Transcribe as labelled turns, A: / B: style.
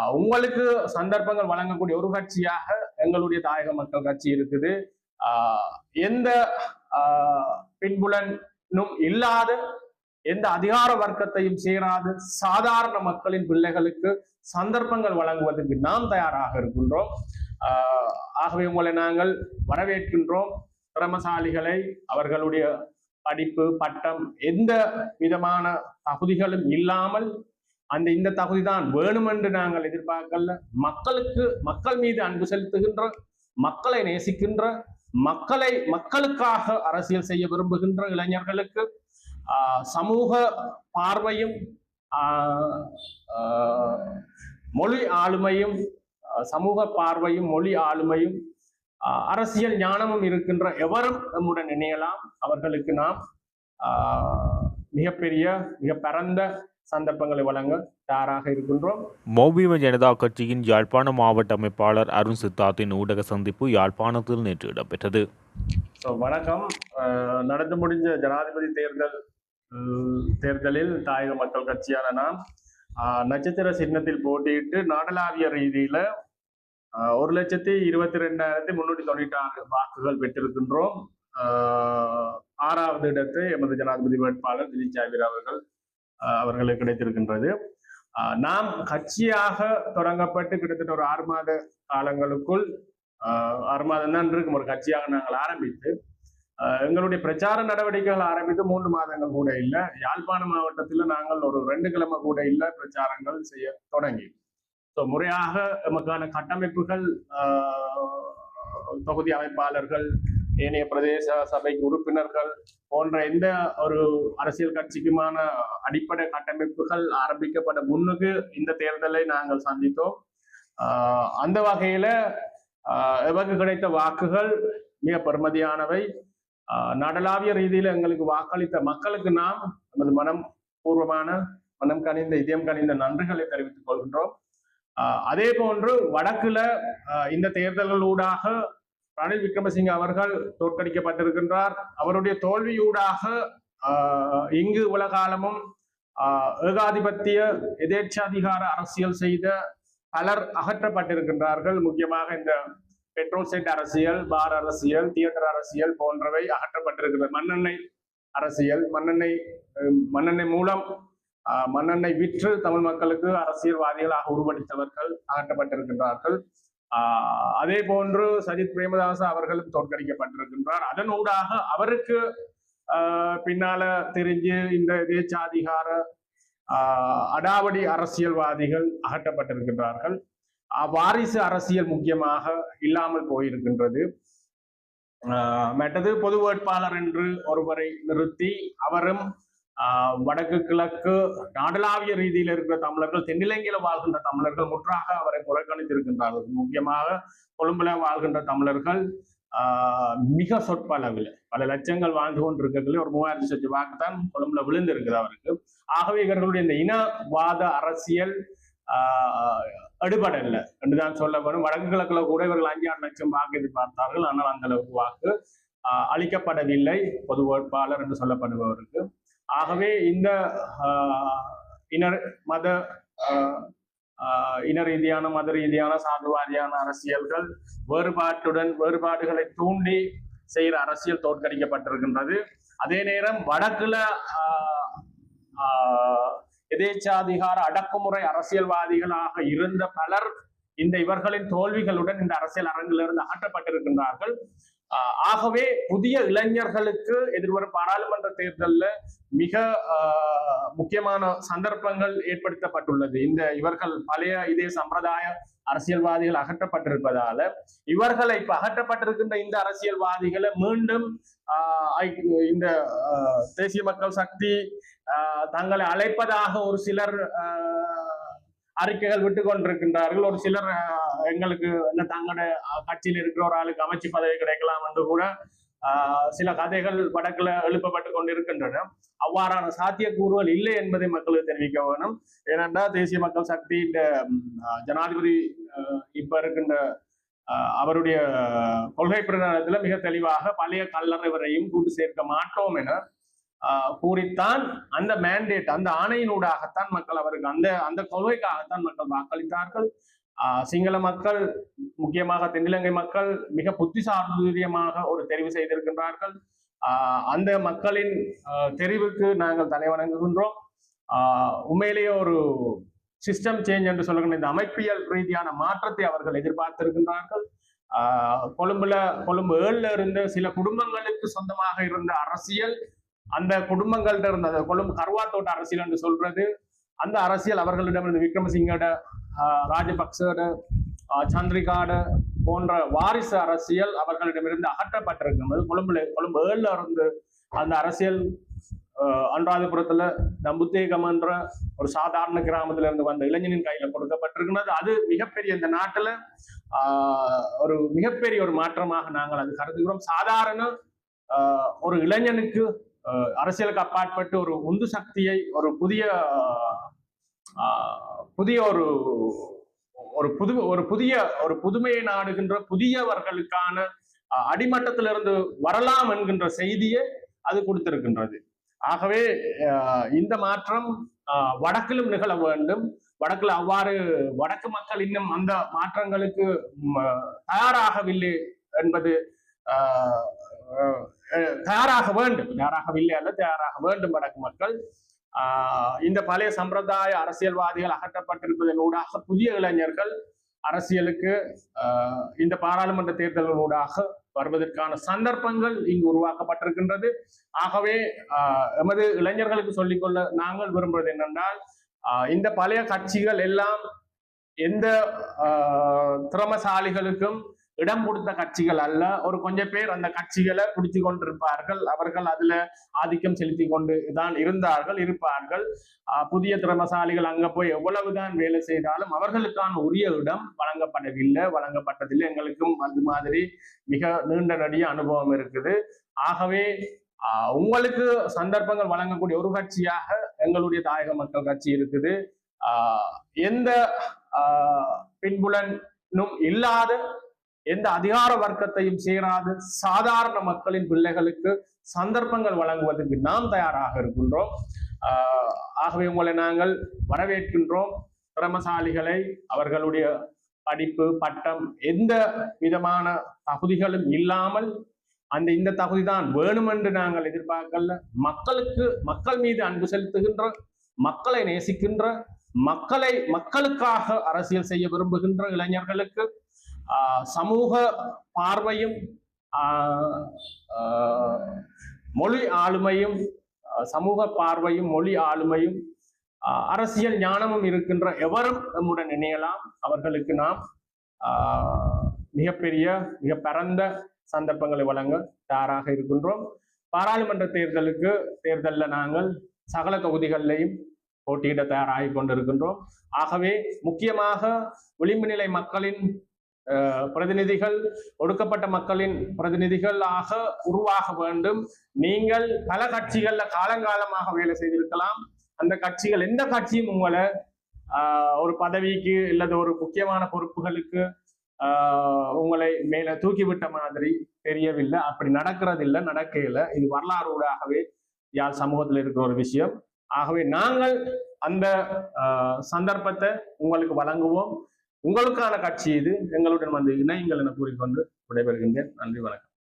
A: உங்களுக்கு சந்தர்ப்பங்கள் வழங்கக்கூடிய ஒரு கட்சியாக எங்களுடைய தாயக மக்கள் கட்சி இருக்குது. ஆஹ் எந்த ஆஹ் பின்புலனும் இல்லாத எந்த அதிகார வர்க்கத்தையும் சேராத சாதாரண மக்களின் பிள்ளைகளுக்கு சந்தர்ப்பங்கள் வழங்குவதற்கு நாம் தயாராக இருக்கின்றோம். ஆஹ் ஆகவே உங்களை நாங்கள் வரவேற்கின்றோம். திறமசாலிகளை அவர்களுடைய படிப்பு பட்டம் எந்த விதமான தகுதிகளும் இல்லாமல் அந்த இந்த தகுதி தான் வேணும் என்று நாங்கள் எதிர்பார்க்கல. மக்களுக்கு மக்கள் மீது அன்பு செலுத்துகின்ற மக்களை நேசிக்கின்ற மக்களை மக்களுக்காக அரசியல் செய்ய விரும்புகின்ற இளைஞர்களுக்கு சமூக பார்வையும் மொழி ஆளுமையும் சமூக பார்வையும் மொழி ஆளுமையும் அரசியல் ஞானமும் இருக்கின்ற எவரும் நம்முடன் இணையலாம். அவர்களுக்கு நாம் மிகப்பெரிய மிக பரந்த சந்தர்ப்பங்களை வழங்க தயாராக இருக்கின்றோம்.
B: மௌபிம ஜனதா கட்சியின் யாழ்ப்பாண மாவட்ட அமைப்பாளர் அருண் சித்தார்த்தின் ஊடக சந்திப்பு யாழ்ப்பாணத்தில் நேற்று இடம்பெற்றது.
A: ஸோ வணக்கம். நடந்து முடிஞ்ச ஜனாதிபதி தேர்தல் தேர்தலில் தாயக மக்கள் கட்சியான நாம் அஹ், நட்சத்திர சின்னத்தில் போட்டியிட்டு நாடளாவிய ரீதியில ஒரு லட்சத்தி இருபத்தி ரெண்டாயிரத்தி முன்னூற்றி தொண்ணூற்றி ஆறு வாக்குகள் பெற்றிருக்கின்றோம். ஆறாவது இடத்தை எமது ஜனாதிபதி வேட்பாளர் திலீப் ஜாவிர் அவர்கள் அவர்களுக்கு கிடைத்திருக்கின்றது. நாம் கட்சியாக தொடங்கப்பட்டு கிட்டத்தட்ட ஒரு ஆறு மாத காலங்களுக்குள் ஆஹ் ஆறு மாதம் தான் இருக்கும். ஒரு கட்சியாக நாங்கள் ஆரம்பித்து எங்களுடைய பிரச்சார நடவடிக்கைகள் ஆரம்பித்து மூன்று மாதங்கள் கூட இல்லை. யாழ்ப்பாண மாவட்டத்தில் நாங்கள் ஒரு ரெண்டு கிழமை கூட இல்லை பிரச்சாரங்கள் செய்ய தொடங்கி. ஸோ முறையாக நமக்கான கட்டமைப்புகள் ஆஹ் தொகுதி அமைப்பாளர்கள் ஏனைய பிரதேச சபை உறுப்பினர்கள் போன்ற எந்த ஒரு அரசியல் கட்சிக்குமான அடிப்படை கட்டமைப்புகள் ஆரம்பிக்கப்பட முன்னுக்கு இந்த தேர்தலை நாங்கள் சந்தித்தோம். ஆஹ் அந்த வகையில ஆஹ் எமக்கு கிடைத்த வாக்குகள் மிக பெருமதியானவை. ஆஹ் நாடளாவிய ரீதியில் எங்களுக்கு வாக்களித்த மக்களுக்கு நாம் நமது மனம் பூர்வமான மனம் கனிந்த இதயம் கனிந்த நன்றிகளை தெரிவித்துக் கொள்கின்றோம். அதே போன்று வடக்குல ஆஹ் இந்த தேர்தல்களூடாக ரணில் விக்ரமசிங்க அவர்கள் தோற்கடிக்கப்பட்டிருக்கின்றார். அவருடைய தோல்வியூடாக இங்கு உலகாலமும் ஆஹ் ஏகாதிபத்திய எதேச்சாதிகார அரசியல் செய்த பலர் அகற்றப்பட்டிருக்கின்றார்கள். முக்கியமாக இந்த பெட்ரோல் செட் அரசியல் பார் அரசியல் தியேட்டர் அரசியல் போன்றவை அகற்றப்பட்டிருக்கிறது மண்ணெண்ணெய் அரசியல் மண்ணெண்ணெய் மண்ணெண்ணெய் மூலம் ஆஹ், மண்ணெண்ணெய் விற்று தமிழ் மக்களுக்கு அரசியல்வாதிகளாக உருவடித்தவர்கள் அகற்றப்பட்டிருக்கின்றார்கள். அதே போன்று சஜித் பிரேமதாச அவர்களும் தோற்கடிக்கப்பட்டிருக்கின்றார் அதனூடாக அவருக்கு ஆஹ், பின்னால தெரிஞ்சு இந்த தேச்சாதிகார ஆஹ் அடாவடி அரசியல்வாதிகள் அகற்றப்பட்டிருக்கின்றார்கள். வாரிசு அரசியல் முக்கியமாக இல்லாமல் போயிருக்கின்றது. ஆஹ் மற்றது பொது வேட்பாளர் என்று ஒருவரை நிறுத்தி அவரும் வடக்கு கிழக்கு நாடளாவிய ரீதியில் இருக்கிற தமிழர்கள் தென்னிலங்கையில வாழ்கின்ற தமிழர்கள் முற்றாக அவரை புறக்கணித்திருக்கின்றார்கள். முக்கியமாக கொழும்புல வாழ்கின்ற தமிழர்கள் மிக சொற்ப அளவில் பல லட்சங்கள் வாழ்ந்து கொண்டிருக்கக்கூடிய ஒரு மூவாயிரத்தி சொச்சு வாக்கு தான் கொழும்புல விழுந்திருக்குது அவருக்கு. ஆகவே இவர்களுடைய இந்த இனவாத அரசியல் ஆஹ் எடுபடல என்றுதான் சொல்ல வரும் வடக்கு கிழக்குல கூட இவர்கள் அஞ்சு ஆறு லட்சம் வாக்கு எதிர்பார்த்தார்கள். ஆனால் அந்த அளவுக்கு வாக்கு அளிக்கப்படவில்லை. பொது வேட்பாளர் என்று சொல்லப்படுபவருக்கு. ஆகவே இந்த இனர் மத ஆஹ் ஆஹ் இன ரீதியான மத ரீதியான சாதுவாரியான அரசியல்கள் வேறுபாட்டுடன் வேறுபாடுகளை தூண்டி செய்கிற அரசியல் தோற்கடிக்கப்பட்டிருக்கின்றது. அதே நேரம் வடக்குல ஆஹ் ஆஹ் எதேச்சாதிகார அடக்குமுறை அரசியல்வாதிகளாக இருந்த பலர் இந்த இவர்களின் தோல்விகளுடன் இந்த அரசியல் அரங்கிலிருந்து அகற்றப்பட்டிருக்கின்றார்கள் ஆகவே புதிய இளைஞர்களுக்கு எதிர்வரும் பாராளுமன்ற தேர்தலில் மிக முக்கியமான சந்தர்ப்பங்கள் ஏற்படுத்தப்பட்டுள்ளது. இந்த இவர்கள் பழைய இதே சம்பிரதாய அரசியல்வாதிகள் அகற்றப்பட்டிருப்பதால இவர்களை இப்ப அகற்றப்பட்டிருக்கின்ற இந்த அரசியல்வாதிகளை மீண்டும் ஆஹ் ஐ- இந்த தேசிய மக்கள் சக்தி ஆஹ் தங்களை அழைப்பதாக ஒரு சிலர் ஆஹ் அறிக்கைகள் விட்டு கொண்டிருக்கின்றார்கள். ஒரு சிலர் எங்களுக்கு என்ன தங்களுடைய கட்சியில் இருக்கிற ஒரு ஆளுக்கு அமைச்சு பதவி கிடைக்கலாம் என்று கூட ஆஹ் சில கதைகள் வடக்குல எழுப்பப்பட்டு கொண்டிருக்கின்றன. அவ்வாறான சாத்தியக்கூறுகள் இல்லை என்பதை மக்களுக்கு தெரிவிக்க வேணும். ஏனென்றால் தேசிய மக்கள் சக்தி இந்த ஜனாதிபதி இப்ப இருக்கின்ற அவருடைய கொள்கை பிரகடனத்துல மிக தெளிவாக பழைய கல்லறைவரையும் கூட்டு சேர்க்க மாட்டோம் என கூறித்தான் அந்த மேண்டேட் அந்த ஆணையினூடாகத்தான் மக்கள் அவருக்கு அந்த அந்த கொள்கைக்காகத்தான் மக்கள் வாக்களித்தார்கள். சிங்கள மக்கள் முக்கியமாக தென்னிலங்கை மக்கள் மிக புத்திசாதுரியமாக ஒரு தெரிவு செய்திருக்கின்றார்கள். அந்த மக்களின் தெரிவுக்கு நாங்கள் தலைவணங்குகின்றோம் வணங்குகின்றோம். உண்மையிலேயே ஒரு சிஸ்டம் சேஞ்ச் என்று சொல்லுகின்ற இந்த அமைப்பியல் ரீதியான மாற்றத்தை அவர்கள் எதிர்பார்த்திருக்கின்றார்கள். கொழும்புல கொழும்பு ஏழுல இருந்த சில குடும்பங்களுக்கு சொந்தமாக இருந்த அரசியல் அந்த குடும்பங்கள்ட்ட இருந்த அந்த கொழும்பு கருவாத்தோட்ட அரசியல் என்று சொல்றது அந்த அரசியல் அவர்களிடமிருந்து விக்ரமசிங்கோட ஆஹ், ராஜபக்சோட சந்திரிகாடு போன்ற வாரிசு அரசியல் அவர்களிடமிருந்து அகற்றப்பட்டிருக்கின்றது கொழும்புல கொழும்பு ஏழுல இருந்து அந்த அரசியல் ஆஹ், நம்புத்தேகம் என்ற ஒரு சாதாரண கிராமத்துல இருந்து வந்த இளைஞனின் கையில கொடுக்கப்பட்டிருக்கிறது. அது மிகப்பெரிய இந்த நாட்டுல ஆஹ், ஒரு மிகப்பெரிய ஒரு மாற்றமாக நாங்கள் அது கருதுகிறோம். சாதாரண ஆஹ், ஒரு இளைஞனுக்கு அரசியலுக்கு அப்பாற்பட்டு ஒரு உந்து சக்தியை ஒரு புதிய ஆஹ், புதிய ஒரு ஒரு புது ஒரு புதிய ஒரு புதுமையை நாடுகின்ற புதியவர்களுக்கான அடிமட்டத்திலிருந்து வரலாம் என்கின்ற செய்தியை அது கொடுத்திருக்கின்றது. ஆகவே இந்த மாற்றம் வடக்கிலும் நிகழ வேண்டும். வடக்கில் அவ்வாறு வடக்கு மக்கள் இன்னும் அந்த மாற்றங்களுக்கு தயாராகவில்லை என்பது தயாராக வேண்டும். தயாராகவில்லை அல்ல தயாராக வேண்டும் வடக்கு மக்கள். ஆஹ், இந்த பழைய சம்பிரதாய அரசியல்வாதிகள் அகற்றப்பட்டிருப்பதன் ஊடாக புதிய இளைஞர்கள் அரசியலுக்கு ஆஹ், இந்த பாராளுமன்ற தேர்தல்களூடாக வருவதற்கான சந்தர்ப்பங்கள் இங்கு உருவாக்கப்பட்டிருக்கின்றது. ஆகவே ஆஹ், எமது இளைஞர்களுக்கு சொல்லிக்கொள்ள நாங்கள் விரும்புவது என்னென்றால் ஆஹ், இந்த பழைய கட்சிகள் எல்லாம் எந்த ஆஹ், திறமசாலிகளுக்கும் இடம் கொடுத்த கட்சிகள் அல்ல. ஒரு கொஞ்சம் பேர் அந்த கட்சிகளை பிடிச்சு கொண்டிருப்பார்கள். அவர்கள் அதுல ஆதிக்கம் செலுத்தி கொண்டு தான் இருந்தார்கள் இருப்பார்கள். ஆஹ், புதிய திறமசாலிகள் அங்க போய் எவ்வளவுதான் வேலை செய்தாலும் அவர்களுக்கான உரிய இடம் வழங்கப்படவில்லை வழங்கப்பட்டதில்லை. எங்களுக்கும் அது மாதிரி மிக நீண்ட நடிக அனுபவம் இருக்குது. ஆகவே ஆஹ், உங்களுக்கு சந்தர்ப்பங்கள் வழங்கக்கூடிய ஒரு கட்சியாக எங்களுடைய தாயக மக்கள் கட்சி இருக்குது. ஆஹ், எந்த ஆஹ், பின்புலனும் இல்லாத எந்த அதிகார வர்க்கத்தையும் சேராது. சாதாரண மக்களின் பிள்ளைகளுக்கு சந்தர்ப்பங்கள் வழங்குவதற்கு நாம் தயாராக இருக்கின்றோம். ஆகவே உங்களை நாங்கள் வரவேற்கின்றோம். திறமசாலிகளை அவர்களுடைய படிப்பு பட்டம் எந்த விதமான தகுதிகளும் இல்லாமல் அந்த இந்த தகுதி தான் வேணும் என்று நாங்கள் எதிர்பார்க்கல. மக்களுக்கு மக்கள் மீது அன்பு செலுத்துகின்ற மக்களை நேசிக்கின்ற மக்களை மக்களுக்காக அரசியல் செய்ய விரும்புகின்ற இளைஞர்களுக்கு சமூக பார்வையும் மொழி ஆளுமையும் சமூக பார்வையும் மொழி ஆளுமையும் அரசியல் ஞானமும் இருக்கின்ற எவரும் நம்முடன் இணையலாம். அவர்களுக்கு நாம் மிகப்பெரிய மிக பரந்த சந்தர்ப்பங்களை வழங்க தயாராக இருக்கின்றோம். பாராளுமன்ற தேர்தலுக்கு தேர்தலில் நாங்கள் சகல தொகுதிகளிலையும் போட்டியிட தயாராகி கொண்டிருக்கின்றோம். ஆகவே முக்கியமாக விளிம்பு நிலை மக்களின் பிரதிநிதிகள் ஒடுக்கப்பட்ட மக்களின் பிரதிநிதிகளாக உருவாக வேண்டும். நீங்கள் பல கட்சிகள்ல காலங்காலமாக வேலை செய்திருக்கலாம். அந்த கட்சிகள் எந்த கட்சியும் உங்களை ஆஹ், ஒரு பதவிக்கு இல்லது ஒரு முக்கியமான பொறுப்புகளுக்கு ஆஹ், உங்களை மேல தூக்கிவிட்ட மாதிரி தெரியவில்லை. அப்படி நடக்கிறது இல்லை நடக்கையில இது வரலாறு ஊடாகவே யாழ் சமூகத்தில் இருக்கிற ஒரு விஷயம். ஆகவே நாங்கள் அந்த ஆஹ், சந்தர்ப்பத்தை உங்களுக்கு வழங்குவோம். உங்களுக்கான கட்சி இது. எங்களுடன் வந்து இணையுங்கள் என கூறிக்கொண்டு விடைபெறுகின்றேன். நன்றி வணக்கம்.